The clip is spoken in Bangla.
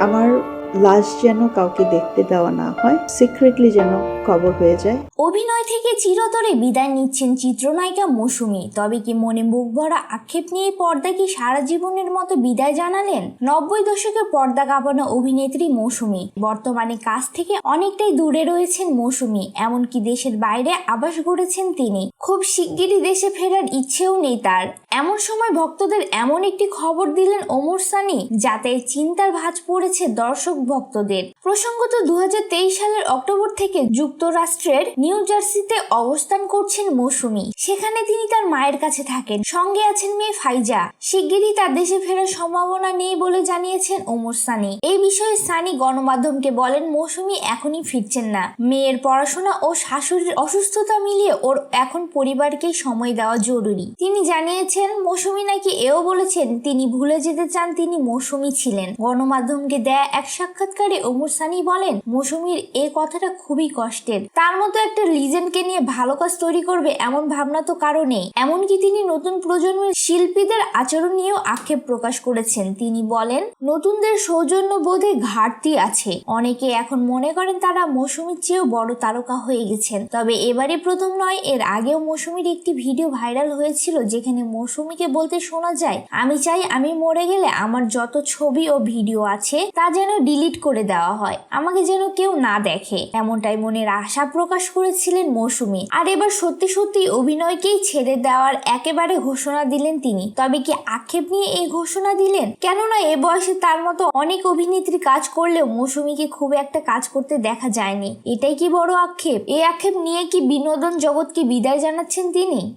আমার লাশ যেন কাউকে দেখতে দেওয়া না হয় সিক্রেটলি যেন খবর হয়ে যায়। অভিনয় থেকে চিরতরে বিদায় নিচ্ছেন চিত্রনায়িকা মৌসুমী। তবে কি মনে বুক ভরা আক্ষেপ নিয়ে পর্দা কি সারা জীবনের মতো বিদায় জানালেন? নব্বই দশকে পর্দা কাঁপানো অভিনেত্রী মৌসুমী। বর্তমানে কাজ থেকে অনেকটাই দূরে রয়েছেন মৌসুমী। এমনকি দেশের বাইরে আবাস গড়েছেন তিনি। খুব শিগগিরই দেশে ফেরার ইচ্ছেও নেই তার। এমন সময় ভক্তদের এমন একটি খবর দিলেন ওমর সানি, যাতে চিন্তার ভাঁজ পড়েছে দর্শক ভক্তদের। প্রসঙ্গত দু হাজার তেইশ সালের অক্টোবর থেকে যুক্তরাষ্ট্রের নিউ জার্সিতে অবস্থান করছেন মৌসুমী। সেখানে তিনি তার মায়ের কাছে থাকেন। সঙ্গে আছেন মেয়ে ফাইজা। শিগগিরই তার দেশে ফেরার সম্ভাবনা নেই বলে জানিয়েছেন ওমর সানি। এই বিষয়ে সানি গণমাধ্যমকে বলেন, মৌসুমী এখনই ফিরছেন না। মেয়ের পড়াশোনা ও শাশুড়ির অসুস্থতা মিলিয়ে ওর এখন পরিবারকেই সময় দেওয়া জরুরি। তিনি জানিয়েছেন মৌসুমী নাকি এও বলেছেন, তিনি ভুলে যেতে চান তিনি মৌসুমী ছিলেন। গণমাধ্যমকে দেয়া এক সাক্ষাৎকারে ওমর সানি বলেন, মৌসুমীর এ কথাটা খুবই কষ্টের। তার মতো একটা লিজেন্ডকে নিয়ে ভালো কাজ তৈরি করবে এমন ভাবনা তো কারও নেই। এমনকি তিনি নতুন প্রজন্মের শিল্পীদের আচরণ নিয়েও আক্ষেপ প্রকাশ করেছেন। তিনি বলেন, নতুনদের সৌজন্য বোধে ঘাটতি আছে। অনেকে এখন মনে করেন তারা মৌসুমীর চেয়েও বড় তারকা হয়ে গেছেন। তবে এবারে প্রথম নয়, এর আগেও মৌসুমীর একটি ভিডিও ভাইরাল হয়েছিল যেখানে মৌসুমীকে বলতে শোনা যায়, আমি চাই আমি মরে গেলে আমার যত ছবি ও ভিডিও আছে, তা যেন ডিলিট করে দেওয়া হয়, আমাকে যেন কেউ না দেখে। এমনটাই মনের আশা প্রকাশ করেছিলেন মৌসুমী। আর এবার সত্যি সত্যি অভিনয়কেই ছেড়ে দেওয়ার একেবারে ঘোষণা দিলেন তিনি। তবে কি আক্ষেপ নিয়ে এই ঘোষণা দিলেন? কেননা এ বয়সে তার মতো অনেক অভিনেত্রী কাজ করলেও মৌসুমীকে খুব একটা কাজ করতে দেখা যায়নি। এটাই কি বড় আক্ষেপ? এই আক্ষেপ নিয়ে কি বিনোদন জগৎকে বিদায় জানাচ্ছেন তিনি?